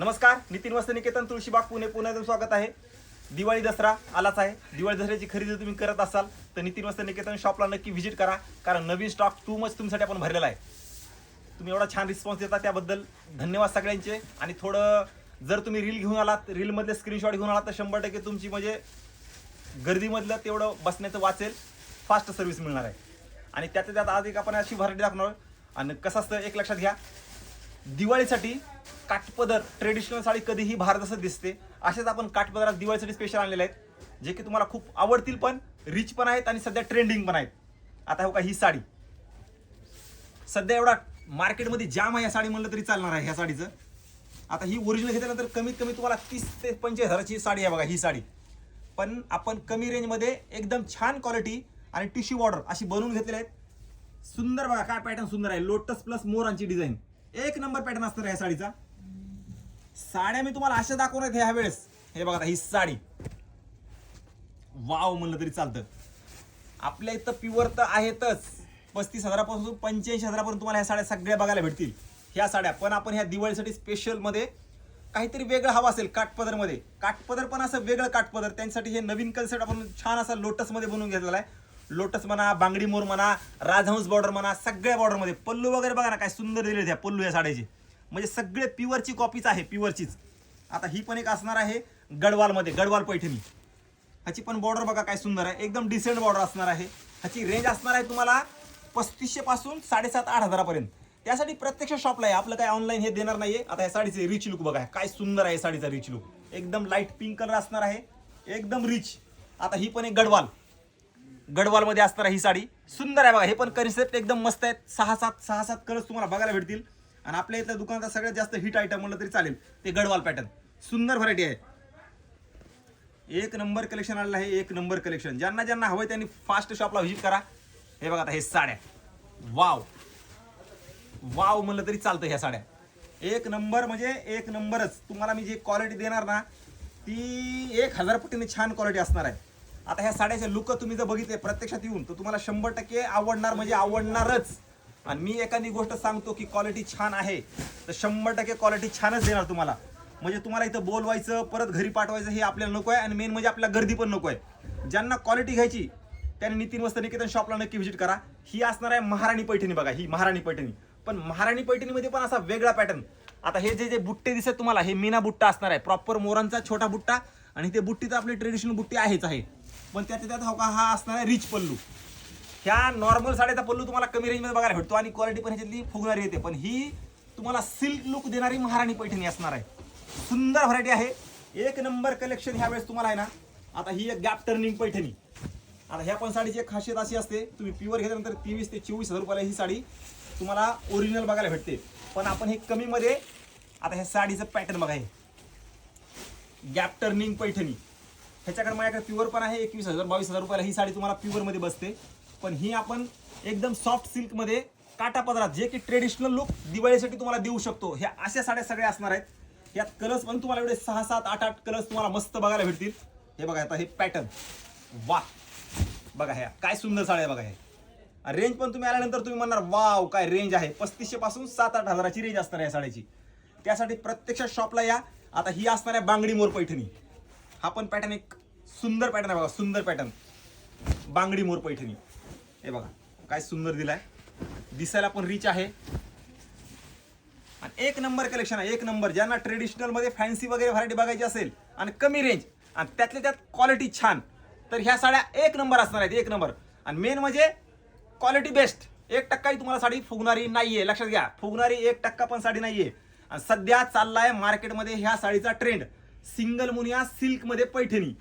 नमस्कार नितीन वस्त निकेतन तुळशीबाग पुणे पुण्यातून स्वागत आहे. दिवाळी दसरा आलाच आहे. दिवाळी दसऱ्याची खरेदी तुम्ही करत असाल तर नितीन वस्त निकेतन शॉपला नक्की व्हिजिट करा कारण नवीन स्टॉक टू मच तुमच्यासाठी आपण भरलेला आहे. तुम्ही एवढा छान रिस्पॉन्स देता त्याबद्दल धन्यवाद सगळ्यांचे. आणि थोडं जर तुम्ही रील घेऊन आलात रीलमधले स्क्रीनशॉट घेऊन आलात तर शंभर टक्के तुमची म्हणजे गर्दीमधलं तेवढं बसण्याचं वाचेल फास्ट सर्व्हिस मिळणार आहे. आणि त्याच्या त्यात आज एक आपण अशी व्हरायटी दाखवणार आणि कसं असतं एक लक्षात घ्या. दिवाळीसाठी काठपदर ट्रेडिशनल साडी कधीही भारत असं दिसते. असेच आपण काठपदरात दिवाळीसाठी स्पेशल आणलेले आहेत जे की तुम्हाला खूप आवडतील पण रिच पण आहेत आणि सध्या ट्रेंडिंग पण आहेत. आता हो का ही साडी. सध्या एवढा मार्केटमध्ये जाम आहे या साडी म्हणलं तरी चालणार आहे ह्या साडीचं. आता ही ओरिजिनल घेतल्यानंतर कमीत कमी तुम्हाला तीस ते पंचवीस हजाराची साडी आहे बघा ही साडी. पण आपण कमी रेंजमध्ये एकदम छान क्वालिटी आणि टिश्यू बॉर्डर अशी बनवून घेतलेली आहेत. सुंदर बघा काय पॅटर्न सुंदर आहे. लोटस प्लस मोरांची डिझाईन एक नंबर पॅटर्न असणार आहे या साडीचा. साड्या मी तुम्हाला अशा दाखवणार आहेत ह्या वेळेस हे बघा ही साडी. वाव म्हणलं तरी चालतं. आपल्या इथं प्युअर तर आहेतच. पस्तीस हजारापासून पंच्याऐंशी हजारापर्यंत तुम्हाला ह्या साड्या सगळ्या बघायला भेटतील. ह्या साड्या. पण आपण ह्या दिवाळीसाठी स्पेशलमध्ये काहीतरी वेगळं हवं असेल काठपदरमध्ये. काठपदर पण असं वेगळं काठपदर. त्यांच्यासाठी हे नवीन कन्सेप्ट आपण छान असा लोटसमध्ये बनवून घेतलेला आहे. लोटस म्हणा बांगडी मोर म्हणा राजहंस बॉर्डर म्हणा सगळ्या बॉर्डरमध्ये पल्लू वगैरे बघा ना काय सुंदर दिले त्या पल्लू या साड्याचे. म्हणजे सगळे प्युअरची कॉपीच आहे प्युअरचीच आता ही पण एक असणार आहे गडवालमध्ये गडवाल पैठणी. ह्याची पण बॉर्डर बघा काय सुंदर आहे. एकदम डिसेंट बॉर्डर असणार आहे. ह्याची रेंज असणार आहे तुम्हाला पस्तीसशे पासून साडेसात आठ हजारापर्यंत. त्यासाठी प्रत्यक्ष शॉपला आहे. आपलं काय ऑनलाईन हे देणार नाहीये. आता या साडीचे रिच लुक बघा. काय सुंदर आहे साडीचा रिच लुक एकदम लाइट पिंक कलर असणार आहे. एकदम रिच आता ही पण एक गडवाल. गडवालमध्ये असणार आहे ही साडी. सुंदर आहे बघा. हे पण कन्सेप्ट एकदम मस्त आहेत. सहा सात सहा सात कलर्स तुम्हाला बघायला भेटतील. आणि आपल्या इथल्या दुकानात सगळ्यात जास्त हिट आयटम म्हणलं तरी चालेल. ते गडवाल पॅटर्न सुंदर व्हरायटी आहे. एक नंबर कलेक्शन आलेलं आहे एक नंबर कलेक्शन ज्यांना ज्यांना हवं त्यांनी फास्ट शॉपला व्हिजिट करा. हे बघा आता हे साड्या. वाव वाव म्हणलं तरी चालतं ह्या साड्या. एक नंबर म्हणजे एक नंबरच तुम्हाला मी जी क्वालिटी देणार ना ती एक हजार पटीने छान क्वालिटी असणार आहे. आता ह्या साड्याचे लुक तुम्ही जर बघितले प्रत्यक्षात येऊन तर तुम्हाला शंभर टक्के आवडणार म्हणजे आवडणारच. आणि मी एखादी गोष्ट सांगतो की क्वालिटी छान आहे तर शंभर टक्के क्वालिटी छानच देणार तुम्हाला. म्हणजे तुम्हाला इथं बोलवायचं परत घरी पाठवायचं हे आपल्याला नको आहे आणि मेन म्हणजे आपल्याला गर्दी पण नको आहे ज्यांना क्वालिटी घ्यायची त्यांनी नितीन वस्त निकेतन शॉपला नक्की व्हिजिट करा. ही असणार आहे महाराणी पैठणी बघा ही महाराणी पैठणी. पण महाराणी पैठणीमध्ये पण असा वेगळा पॅटर्न आता हे जे जे बुट्टे दिसत तुम्हाला हे मीना बुट्टा असणार आहे. प्रॉपर मोरांचा छोटा बुट्टा आणि ते बुट्टी तर आपली ट्रेडिशनल बुट्टी आहेच आहे. पण त्याच्या त्यात हो हा असणार आहे रिच पल्लू. ह्या नॉर्मल साड्याचा पल्लू तुम्हाला कमी रेंजमध्ये बघायला भेटतो आणि क्वालिटी पण ह्याच्यातली फुगणारी येते. पण ही तुम्हाला सिल्क लुक देणारी महाराणी पैठणी असणार आहे. सुंदर व्हरायटी आहे. एक नंबर कलेक्शन ह्या वेळेस तुम्हाला आहे ना आता ही एक गॅप टर्निंग पैठणी. आता ह्या पण साडीची एक खासियत अशी असते तुम्ही प्युअर घेतल्यानंतर तेवीस ते चोवीस हजार रुपयाला ही साडी तुम्हाला ओरिजिनल बघायला भेटते. पण आपण हे कमीमध्ये आता ह्या साडीचं पॅटर्न बघा हे. Gap turning Paithani. ह्याच्याकडे माझ्याकडे प्युअर पण आहे एकवीस हजार बावीस हजार रुपयाला ही साडी तुम्हाला प्युअरमध्ये बसते. पण ही आपण एकदम सॉफ्ट सिल्कमध्ये काटा पदरात जे की ट्रेडिशनल लुक दिवाळीसाठी तुम्हाला देऊ शकतो. ह्या अशा साड्या सगळ्या असणार आहेत. यात कलर्स पण तुम्हाला एवढे सहा सात आठ आठ कलर्स तुम्हाला मस्त बघायला भेटतील. हे बघा आता हे पॅटर्न वा! बघा ह्या काय सुंदर साड्या बघा हे रेंज पण तुम्ही आल्यानंतर तुम्ही म्हणणार वाव काय रेंज आहे. पस्तीसशे पासून सात आठ हजाराची रेंज असणार आहे या साड्याची. त्यासाठी प्रत्यक्ष शॉपला या. आता ही असणार आहे बांगडी मोर पैठणी. हा पण पॅटर्न एक सुंदर पॅटर्न आहे बघा सुंदर पॅटर्न बांगडी मोर पैठणी. हे बघा काय सुंदर दिलाय. दिसायला पण रिच आहे. आणि एक नंबर कलेक्शन आहे एक नंबर ज्यांना ट्रेडिशनलमध्ये फॅन्सी वगैरे व्हरायटी बघायची असेल आणि कमी रेंज आणि त्यातल्या त्यात क्वालिटी छान तर ह्या साड्या एक नंबर असणार आहेत एक नंबर आणि मेन म्हणजे क्वालिटी बेस्ट एक टक्काही तुम्हाला साडी फुगणारी नाहीये लक्षात घ्या. फुगणारी एक टक्का पण साडी नाहीये. आणि सध्या चाललाय मार्केटमध्ये ह्या साडीचा ट्रेंड सिंगल मुनिया सिल्कमध्ये पैठणी.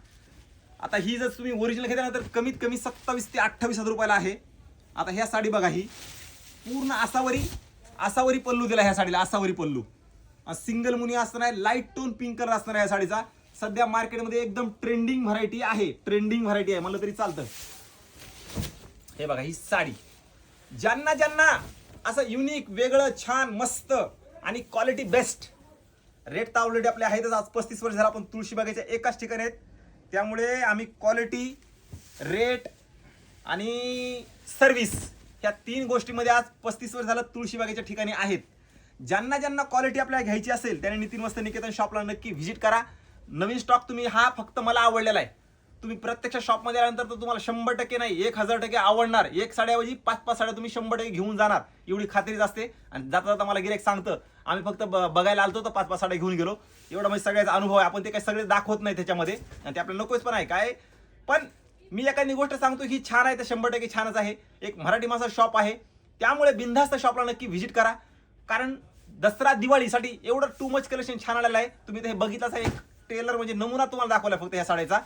आता ही जर तुम्ही ओरिजिनल घेतला ना तर कमीत कमी सत्तावीस ते अठ्ठावीस हजार रुपयाला आहे. आता ह्या साडी बघा ही. पूर्ण आसावरी आसावरी पल्लू दिला ह्या साडीला आसावरी पल्लू. सिंगल मुनी असणार आहे लाइट टोन पिंक कलर असणार आहे या साडीचा. सध्या मार्केटमध्ये एकदम ट्रेंडिंग व्हरायटी आहे. ट्रेंडिंग व्हरायटी आहे. म्हणलं तरी चालतं. हे बघा ही साडी. ज्यांना ज्यांना असं युनिक वेगळं छान मस्त आणि क्वालिटी बेस्ट रेट तर ऑलरेडी आपले आहेतच. आज पस्तीस वर्ष झाला आपण तुळशीबागेच्या एकाच ठिकाणी आहेत. त्यामुळे आम्ही क्वालिटी रेट आणि सर्व्हिस ह्या तीन गोष्टीमध्ये आज पस्तीस वर्ष झालं तुळशीबागेच्या ठिकाणी आहेत. ज्यांना ज्यांना क्वालिटी आपल्याला घ्यायची असेल त्याने नितीन वस्त निकेतन शॉपला नक्की व्हिजिट करा. नवीन स्टॉक तुम्ही हा फक्त मला आवडलेला आहे. तुम्ही प्रत्यक्ष शॉपमध्ये आल्यानंतर तर तुम्हाला शंभर टक्के नाही एक हजार टक्के आवडणार. एक साड्याऐवजी पाच पाच साड्या तुम्ही शंभर टक्के घेऊन जाणार. एवढी खात्रीच असते. आणि जाता जाता मला गिरेक सांगतं आम्ही फक्त ब- बघायला आलतो तर पाच पाच साड्या घेऊन गेलो. एवढा म्हणजे सगळ्याचा अनुभव आहे. आपण ते काही सगळे दाखवत नाही त्याच्यामध्ये. आणि ते आपल्याला नकोच पण आहे. काय? पण मी एखादी गोष्ट सांगतो ही छान आहे तर शंभर टक्के छानच आहे. एक मराठी मासा शॉप आहे. त्यामुळे बिनधास्त शॉपला नक्की व्हिजिट करा. कारण दसरा दिवाळीसाठी एवढं टू मच कलेक्शन छान आलेलं आहे. तुम्ही ते बघितलाच आहे एक टेलर म्हणजे नमुना तुम्हाला दाखवला फक्त या साड्याचा.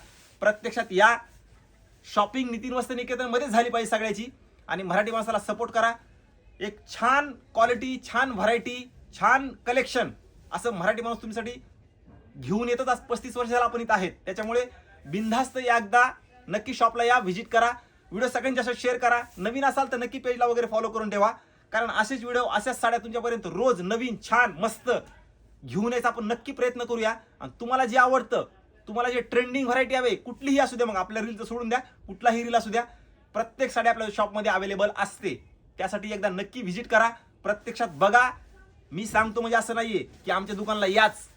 प्रत्यक्षात या शॉपिंग नितीन वस्त्र निकेतनमध्ये झाली पाहिजे सगळ्याची. आणि मराठी माणसाला सपोर्ट करा. एक छान क्वालिटी छान व्हरायटी छान कलेक्शन असं मराठी माणूस तुमच्यासाठी घेऊन येतच. आज पस्तीस वर्षाला आपण इथं आहेत. त्याच्यामुळे बिनधास्त या एकदा नक्की शॉपला या व्हिजिट करा. व्हिडिओ सगळ्यांच्या शेअर करा. नवीन असाल तर नक्की पेजला वगैरे फॉलो करून ठेवा. कारण असेच व्हिडिओ अशाच साड्या तुमच्यापर्यंत रोज नवीन छान मस्त घेऊन यायचा आपण नक्की प्रयत्न करूया. आणि तुम्हाला जे आवडतं तुम्हाला जे ट्रेंडिंग व्हरायटी हवे कुठलीही असू द्या मग आपल्या रील तर सोडून द्या कुठलाही रील असू द्या प्रत्येक साडी आपल्या शॉपमध्ये अवेलेबल असते. त्यासाठी एकदा नक्की व्हिजिट करा प्रत्यक्षात बघा. मी सांगतो म्हणजे असं नाहीये की आमच्या दुकानला याच.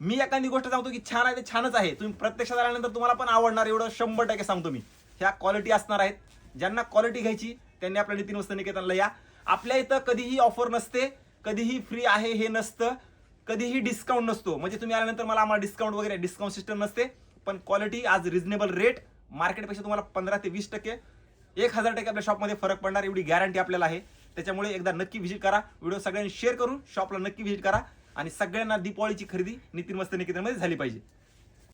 मी एखादी गोष्ट सांगतो की छान आहे ते छानच आहे. तुम्ही प्रत्यक्षात आल्यानंतर तुम्हाला पण आवडणार एवढं शंभर टक्के सांगतो मी. ह्या क्वालिटी असणार आहेत. ज्यांना क्वालिटी घ्यायची त्यांनी आपल्या नितीन वस्त निकेतनला या. आपल्या इथं कधीही ऑफर नसते कधीही फ्री आहे हे नसतं. कधीही डिस्काउंट नसतो. म्हणजे तुम्ही आल्यानंतर मला आम्हाला डिस्काउंट वगैरे डिस्काउंट सिस्टम नसते. पण क्वालिटी आज रिझनेबल रेट मार्केटपेक्षा तुम्हाला पंधरा ते वीस टक्के. एक हजार टक्के आपल्या शॉपमध्ये फरक पडणार एवढी गॅरंटी आपल्याला आहे. त्याच्यामुळे एकदा नक्की व्हिजिट करा. व्हिडिओ सगळ्यांनी शेअर करून शॉपला नक्की व्हिजिट करा. आणि सगळ्यांना दीपावळीची खरेदी नितीन मस्त निकेतनमध्ये झाली पाहिजे.